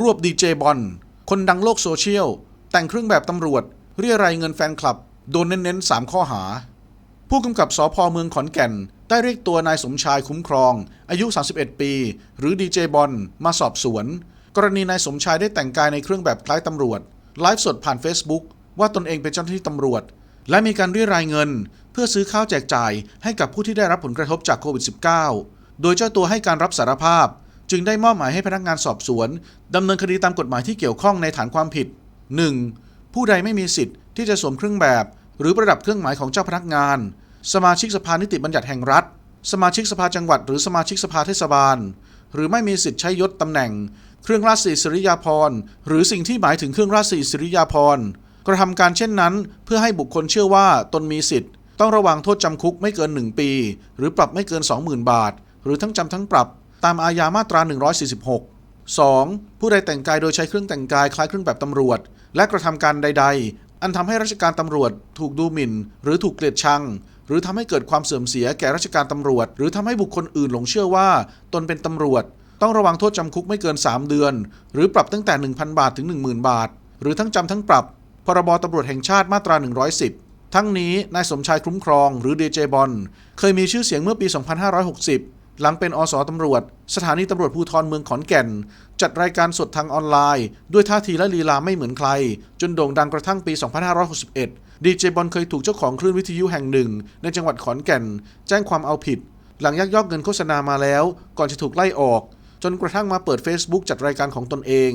รวบดีเจบอลคนดังโลกโซเชียล แต่งเครื่องแบบตำรวจ เรียรายเงินแฟนคลับ โดนเน้นๆ 3 ข้อหา ผู้กำกับสพเมืองขอนแก่น ได้เรียกตัวนายสมชายคุ้มครอง อายุ 31 ปี หรือดีเจบอลมาสอบสวน กรณีนายสมชายได้แต่งกายในเครื่องแบบคล้ายตำรวจ ไลฟ์สดผ่าน Facebook ว่าตนเองเป็นเจ้าหน้าที่ตำรวจ และมีการเรียรายเงิน เพื่อซื้อข้าวแจกจ่ายให้กับผู้ที่ได้รับผลกระทบจากโควิด -19 โดยเจ้าตัวให้การรับสารภาพ จึงได้มอบหมายให้พนักงานสอบสวนดำเนินคดีตามกฎหมายที่เกี่ยวข้องในฐานความผิด 1. ผู้ใดไม่มีสิทธิ์ที่จะสวมเครื่องแบบ หรือประดับเครื่องหมายของเจ้าพนักงาน สมาชิกสภานิติบัญญัติแห่งรัฐ สมาชิกสภาจังหวัด หรือสมาชิกสภาเทศบาล หรือไม่มีสิทธิ์ใช้ยศตำแหน่ง เครื่องราชสีสริยาภรณ์ หรือสิ่งที่หมายถึงเครื่องราชสีสริยาภรณ์กระทำการเช่นนั้น เพื่อให้บุคคลเชื่อว่าตนมีสิทธิ์ ต้องระวังโทษจำคุกไม่เกิน 1 ปี หรือปรับไม่เกิน 20,000 บาท หรือทั้งจำทั้งปรับ ตามอาญามาตรา 146 2. ผู้ใดแต่งกายโดยใช้เครื่องแต่งกายคล้ายเครื่องแบบตำรวจ และกระทำการใด ๆ อันทำให้ราชการตำรวจ ถูกดูหมิ่น หรือถูกเกลียดชัง หรือทำให้เกิดความเสื่อมเสียแก่ราชการตำรวจ หรือทำให้บุคคลอื่นหลงเชื่อว่า ตนเป็นตำรวจ ต้องระวังโทษจำคุกไม่เกิน 3 เดือน หรือปรับตั้งแต่ 1,000 บาทถึง 10,000 บาท หรือทั้งจำทั้งปรับ พรบตำรวจแห่งชาติมาตรา 110 ทั้งนี้นายสมชายคุ้มครอง หรือดีเจบอลเคยมีชื่อเสียงเมื่อปี 2560 หลังเป็นอสตำรวจ สถานีตำรวจภูธรเมืองขอนแก่น จัดรายการสดทางออนไลน์ ด้วยท่าทีและลีลาไม่เหมือนใคร จนโด่งดังกระทั่งปี 2561 ดีเจบอลเคยถูกเจ้าของคลื่นวิทยุแห่งหนึ่ง ในจังหวัดขอนแก่น แจ้งความเอาผิด หลังยักยอกเงินโฆษณามาแล้ว ก่อนจะถูกไล่ออก จนกระทั่งมาเปิด Facebook จัดรายการของตนเอง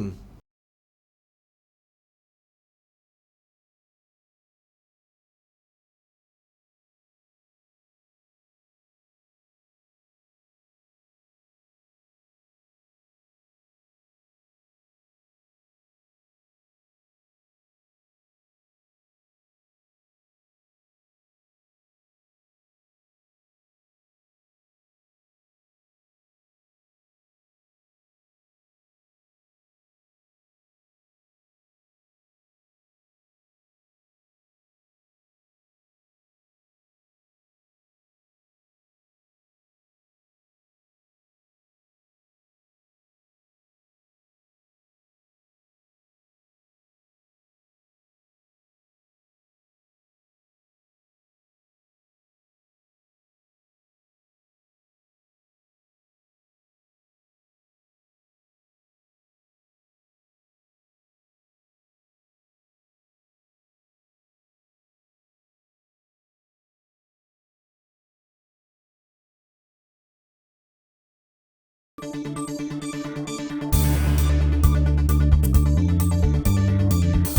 Thank you